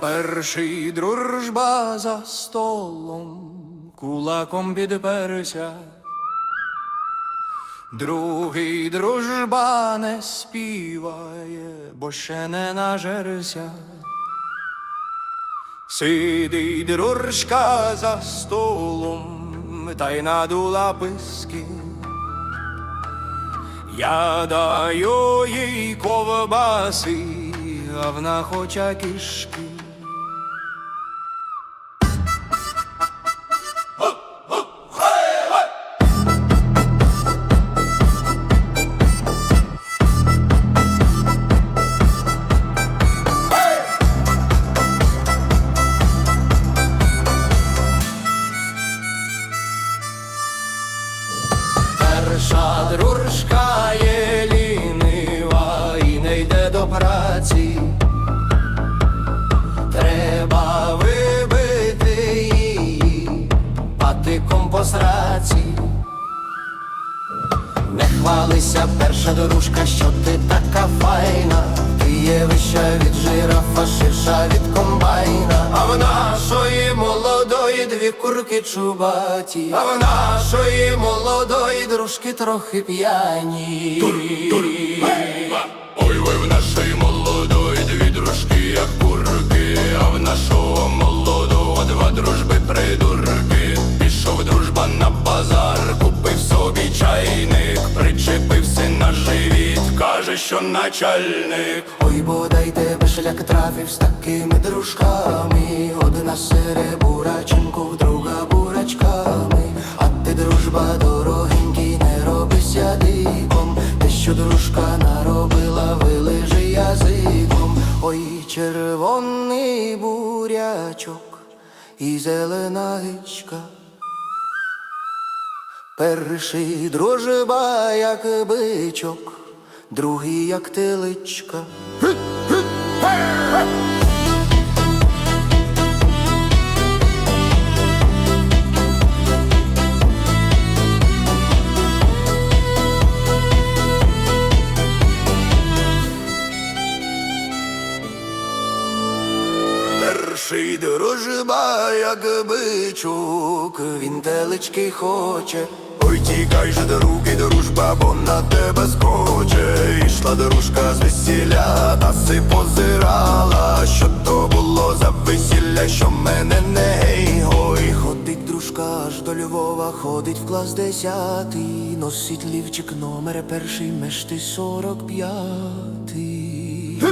Перший дружба за столом, кулаком підперся. Другий дружба не співає, бо ще не нажерся. Сидить дружка за столом, та й надула писки. Я даю їй ковбаси, а вона хоче кишки. Перша дружка є лінива і не йде до праці. Треба вибити її патиком по сраці. Не хвалися, перша дорожка, що ти така файна. Ти є вища курки чубаті. А в нашої молодої дружки трохи п'яні. Ой, ви в нашої молодої дві дружки, як курки, а в нашого молодого два дружби придурки. Пішов дружба на базар, купив собі чайник, причепився на живіт, каже, що начальник. Ой, бодай тебе шлях трафив з такими дружками. Одна сере диком. Те, що дружка наробила, вилежи язиком. Ой, червоний бурячок і зелена гичка. Перший дружба, як бичок, другий як теличка. Перший дружба, як бичок, він телички хоче. Ой, тікай же дороги, дружба, бо на тебе скоче. Ішла дружка з весілля, та си позирала, що то було за весілля, що мене не гей, ой. Ходить дружка аж до Львова, ходить в клас десятий, носить лівчик номер перший, мешти сорок п'ятий.